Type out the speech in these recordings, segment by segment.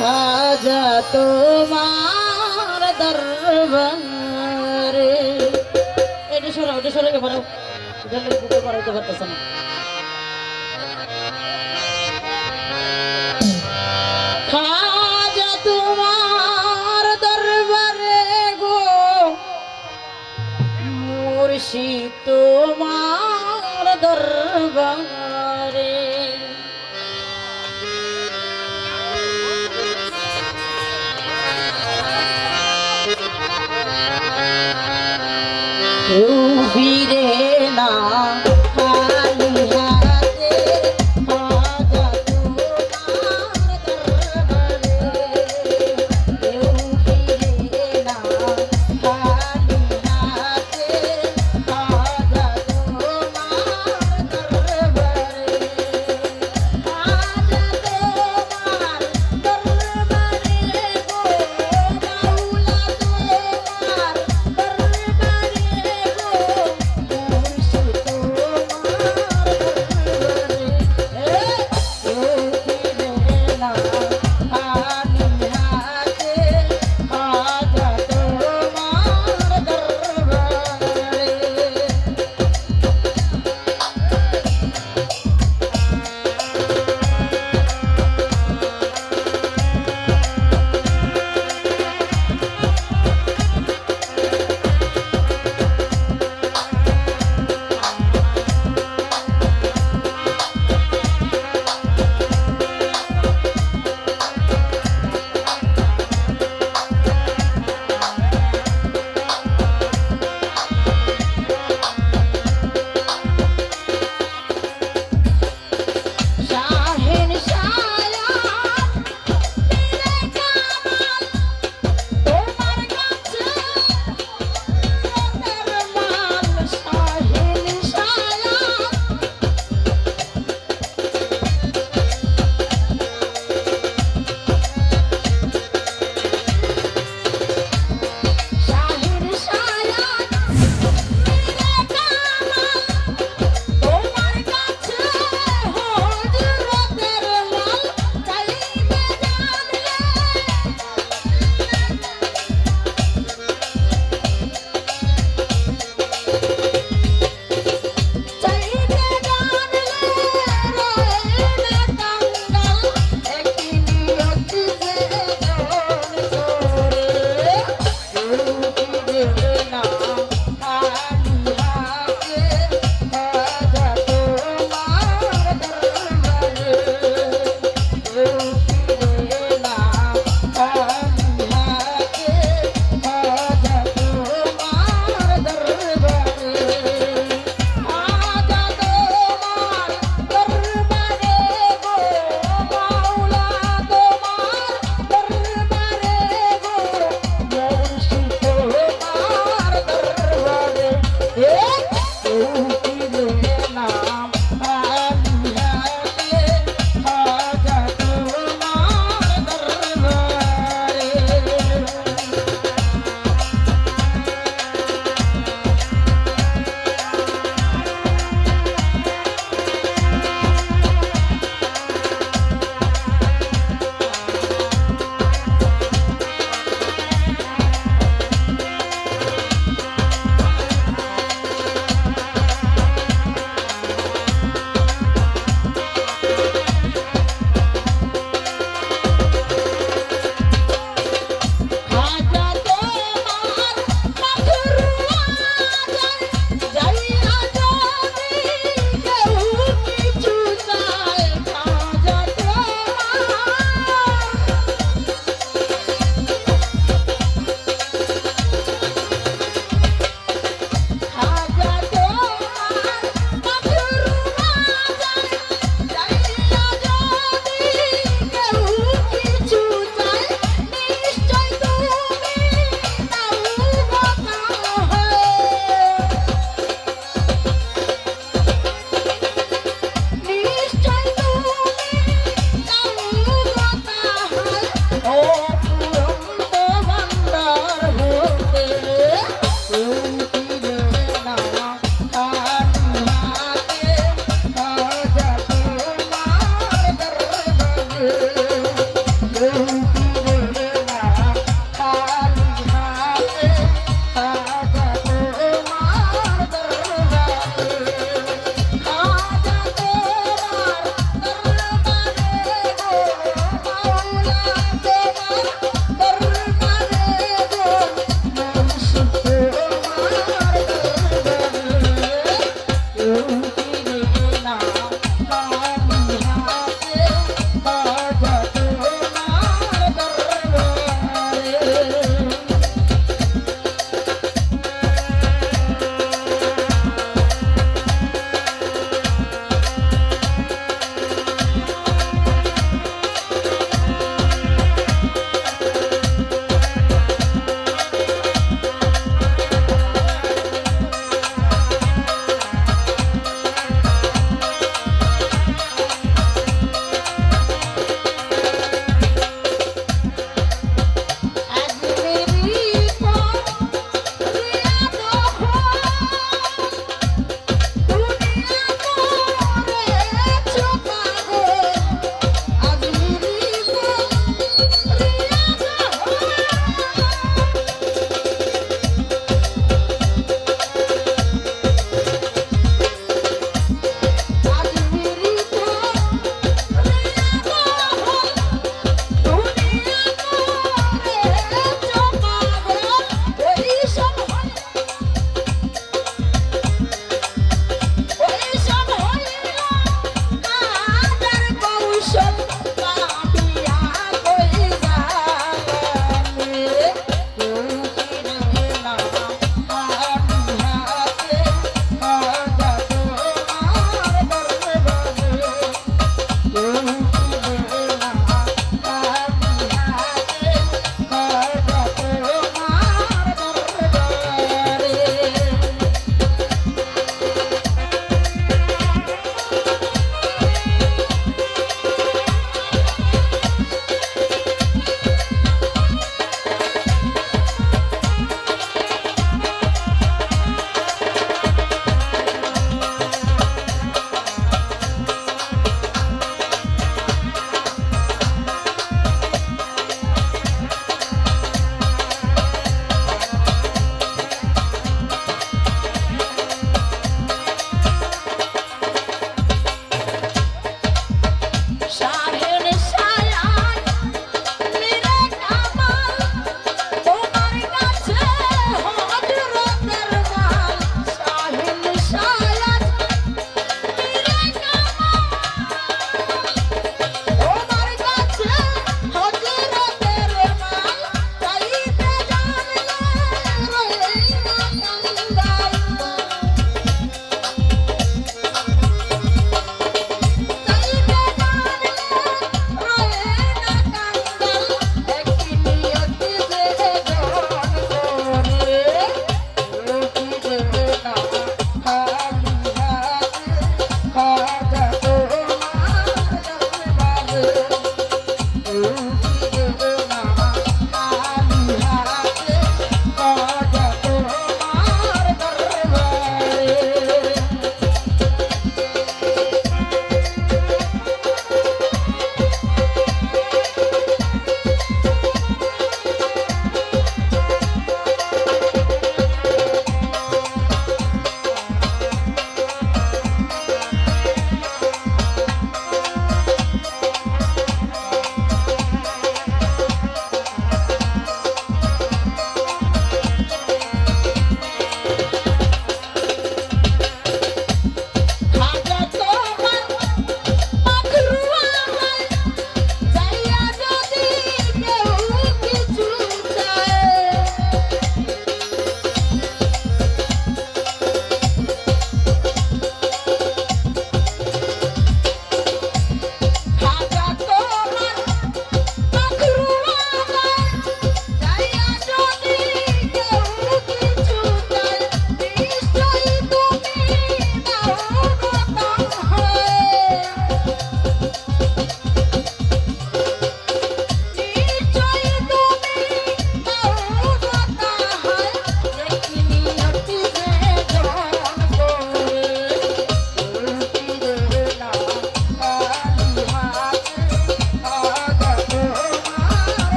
খাজা তোমার দরবারে। এটা সরো এটা সরো এবার এটা বুকে করাইতে পারতেছে না। খাজা তোমার দরবারে গো। মুর্শিদ তোমার দরবারে। কেউ ফিরে না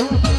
Gracias.